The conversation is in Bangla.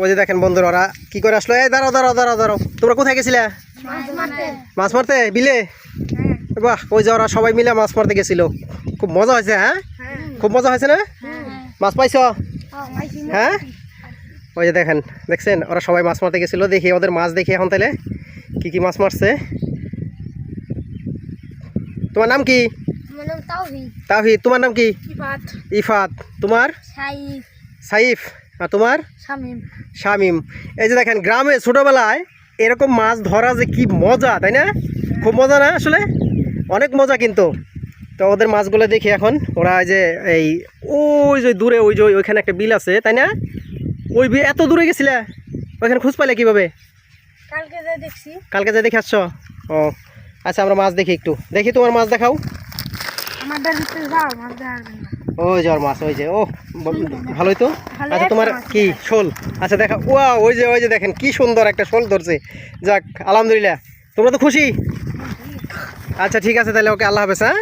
ওই যে দেখেন বন্ধুরা ওরা কি করে আসলো? এই দাঁড়াও দাঁড়াও দাঁড়াও দাঁড়াও। তোমরা কোথায় গেছিলে? মাছ মারতে? বিলে? বাহ ওই যে ওরা সবাই মিলে মাছ মারতে গেছিল। খুব মজা হয়েছে হ্যাঁ? খুব মজা হয়েছে না? মাছ পাইছ? হ্যাঁ? ওই যে দেখেন দেখছেন? ওরা সবাই মাছ মারতে গেছিল। দেখি ওদের মাছ দেখি এখন তাহলে। কি কি মাছ মারছে? তোমার নাম কি? তাহিদ তোমার নাম কি? ইফাত। তোমার? সাইফ আর তোমার? শামিম। শামিম। এই যে দেখেন গ্রামে ছোটোবেলায় এরকম মাছ ধরা যে কি মজা তাই না? খুব মজা না আসলে? অনেক মজা কিন্তু। তো ওদের মাছগুলো দেখি এখন ওরা যে এই ওই যে দূরে ওই যে ওইখানে একটা বিল আছে তাই না? ওই বিল এত দূরে গেছিলে? ওইখানে খুঁজ পাইলে কীভাবে? কালকে যে দেখছি। কালকে যাই দেখে আসছো? ও আচ্ছা আমরা মাছ দেখি একটু। দেখি তোমার মাছ দেখাও। যাও মাছ দেখাবেন না ওই যে মাছ ওই যে ও ভালোই তো? আচ্ছা তোমার কি শোল? আচ্ছা দেখা ওয়া ওই যে ওই যে দেখেন কি সুন্দর একটা শোল ধরছে। যাক আলহামদুলিল্লাহ। তোমরা তো খুশি? আচ্ছা ঠিক আছে তাহলে ওকে আল্লাহ হাফেজ হ্যাঁ?